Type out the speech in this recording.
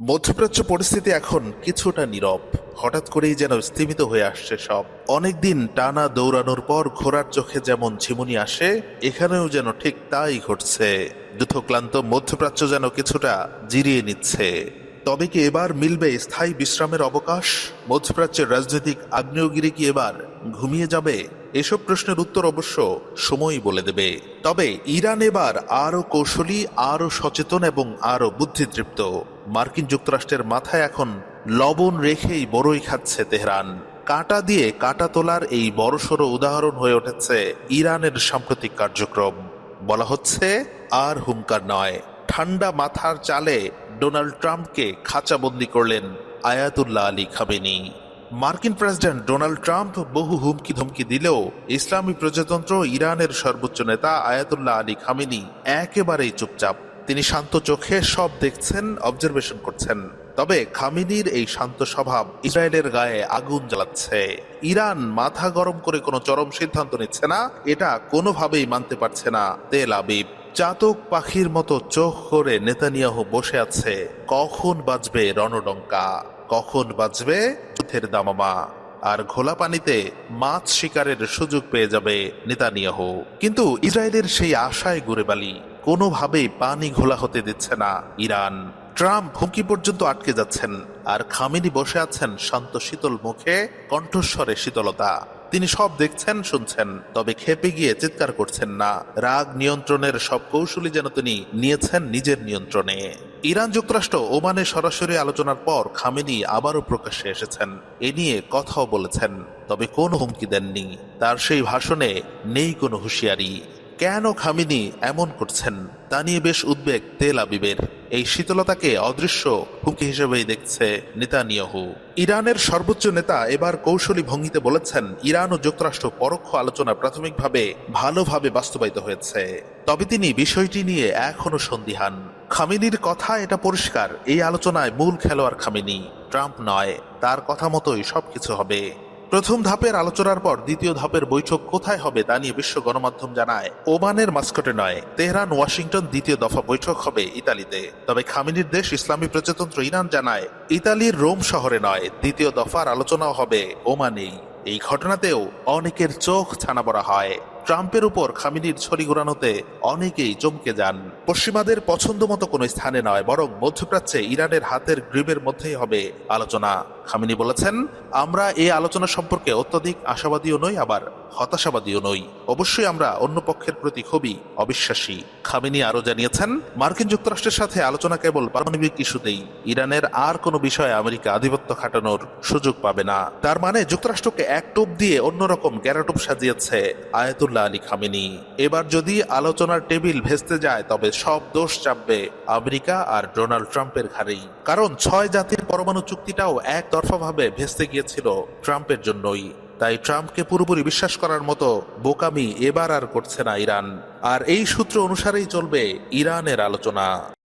মধ্যপ্রাচ্য পরিস্থিতি এখন কিছুটা নীরব। হঠাৎ করেই যেন স্থিমিত হয়ে আসছে সব। অনেকদিন টানা দৌড়ানোর পর ঘোড়ার চোখে যেমন ঝিমুনি আসে, এখানেও যেন ঠিক তাই ঘটছে। দুঃখক্লান্ত মধ্যপ্রাচ্য যেন কিছুটা জিরিয়ে নিচ্ছে। তবে কি এবার মিলবে স্থায়ী বিশ্রামের অবকাশ? মধ্যপ্রাচ্যের রাজনৈতিক আগ্নেয়গিরি কি এবার ঘুমিয়ে যাবে? এসব প্রশ্নের উত্তর অবশ্য সময়ই বলে দেবে। তবে ইরান এবার আরও কৌশলী, আরও সচেতন এবং আরও বুদ্ধিদৃপ্ত। মার্কিন যুক্তরাষ্ট্রের মাথায় এখন লবণ রেখেই বড়ই খাচ্ছে তেহরান। কাটা দিয়ে কাটা তোলার এই বড়সড় উদাহরণ হয়ে উঠেছে ইরানের সাম্প্রতিক কার্যক্রম। বলা হচ্ছে, আর হুঙ্কার নয়। ঠান্ডা মাথার চালে ডোনাল্ড ট্রাম্পকে খাঁচাবন্দি করলেন আয়াতুল্লাহ আলী খামেনি। মার্কিন প্রেসিডেন্ট ডোনাল্ড ট্রাম্প বহু হুমকি ধমকি দিলেও ইসলামী প্রজাতন্ত্র ইরানের সর্বোচ্চ নেতা আয়াতুল্লাহ আলী খামেনি একেবারেই চুপচাপ। তিনি শান্ত চোখে সব দেখছেন অবজারভেশন করছেন। তবে খামিনির এই শান্ত স্বভাব ইসরায়েলের গায়ে আগুন জ্বালাচ্ছে। ইরান মাথা গরম করে কোনো চরম সিদ্ধান্ত নিচ্ছে না, এটা কোনোভাবেই মানতে পারছে না তেল আবিব। চাতক পাখির মতো চোখ করে নেতানিয়াহু বসে আছে, কখন বাজবে রণডঙ্কা? কখন বাজবে? যুদ্ধের দামামা। আর ঘোলা পানিতে মাছ শিকারের সুযোগ পেয়ে যাবে নেতানিয়াহ। কিন্তু ইসরায়েলের সেই আশায় গুরেবালি কোনোভাবেই পানি ঘোলা হতে দিচ্ছে না ইরান। ট্রাম্প হুমকি পর্যন্ত আটকে যাচ্ছেন। আর খামিনি বসে আছেন শান্ত শীতল মুখে কণ্ঠস্বরে শীতলতা। তিনি সব দেখছেন, শুনছেন, তবে খেপে গিয়ে চিৎকার করছেন না। রাগ নিয়ন্ত্রণের সব কৌশলী যেন তিনি নিয়েছেন নিজের নিয়ন্ত্রণে। ইরান যুক্তরাষ্ট্র ওমানে সরাসরি আলোচনার পর খামেনি আবারও প্রকাশ্যে এসেছেন। এ নিয়ে কথাও বলেছেন, তবে কোনো হুমকি দেননি। তার সেই ভাষণে নেই কোনো হুঁশিয়ারি। কেন খামিনি এমন করছেন? তা নিয়ে বেশ উদ্বেগ তেল আবিবের। এই শীতলতাকে অদৃশ্য হুমকি হিসেবেই দেখছে নেতানিয়াহু। ইরানের সর্বোচ্চ নেতা এবার কৌশলী ভঙ্গিতে বলেছেন, ইরান ও যুক্তরাষ্ট্র পরোক্ষ আলোচনা প্রাথমিকভাবে ভালোভাবে বাস্তবায়িত হয়েছে। তবে তিনি বিষয়টি নিয়ে এখনও সন্দিহান। খামিনির কথা এটা পরিষ্কার, এই আলোচনায় মূল খেলোয়াড় খামিনি। ট্রাম্প নয়, তার কথা মতোই সবকিছু হবে। প্রথম ধাপের আলোচনার পর দ্বিতীয় ধাপের বৈঠক কোথায় হবে তা নিয়ে বিশ্ব গণমাধ্যম জানায়, ওমানের মাস্কটে নয়, তেহরান, ওয়াশিংটন দ্বিতীয় দফা বৈঠক হবে ইতালিতে। তবে খামিনির দেশ ইসলামী প্রজাতন্ত্র ইরান জানায়, ইতালির রোম শহরে নয়, দ্বিতীয় দফার আলোচনাও হবে ওমানেই। এই ঘটনাতেও অনেকের চোখ ছানা পড়া হয়। ট্রাম্পের উপর খামিনির ছড়ি ঘোরানোতে অনেকেই চমকে যান। পশ্চিমাদের পছন্দ মতো কোনো স্থানে নয়, বরং মধ্যপ্রাচ্যে ইরানের হাতের গ্রিবের মধ্যেই হবে আলোচনা। খামিনি বলেছেন, আমরা এই আলোচনা সম্পর্কে অত্যধিক আশাবাদীও নই, আবার হতাশাবাদীও নই। অবশ্যই আমরা অন্য পক্ষের প্রতি খুবই অবিশ্বাসী। খামিনি আরও জানিয়েছেন, মার্কিন যুক্তরাষ্ট্রের সাথে আলোচনা কেবল পারমাণবিক ইস্যুতেই। ইরানের আর কোনো বিষয়ে আমেরিকা আধিপত্য খাটানোর সুযোগ পাবে না। তার মানে যুক্তরাষ্ট্রকে এক টোপ দিয়ে অন্যরকম গ্যারাটোপ সাজিয়েছে আয়াতুল্লাহ আলী খামিনি। এবার যদি আলোচনার টেবিল ভেস্তে যায়, তবে সব দোষ চাপবে আমেরিকা আর ডোনাল্ড ট্রাম্পের ঘাড়েই। কারণ ছয় জাতির পরমাণু চুক্তিটাও একতরফাভাবে ভেস্তে গিয়েছিল ট্রাম্পের জন্যই। তাই ট্রাম্পকে পুরোপুরি বিশ্বাস করার মতো বোকামি এবার আর করছে না ইরান। আর এই সূত্র অনুসারেই চলবে ইরানের আলোচনা।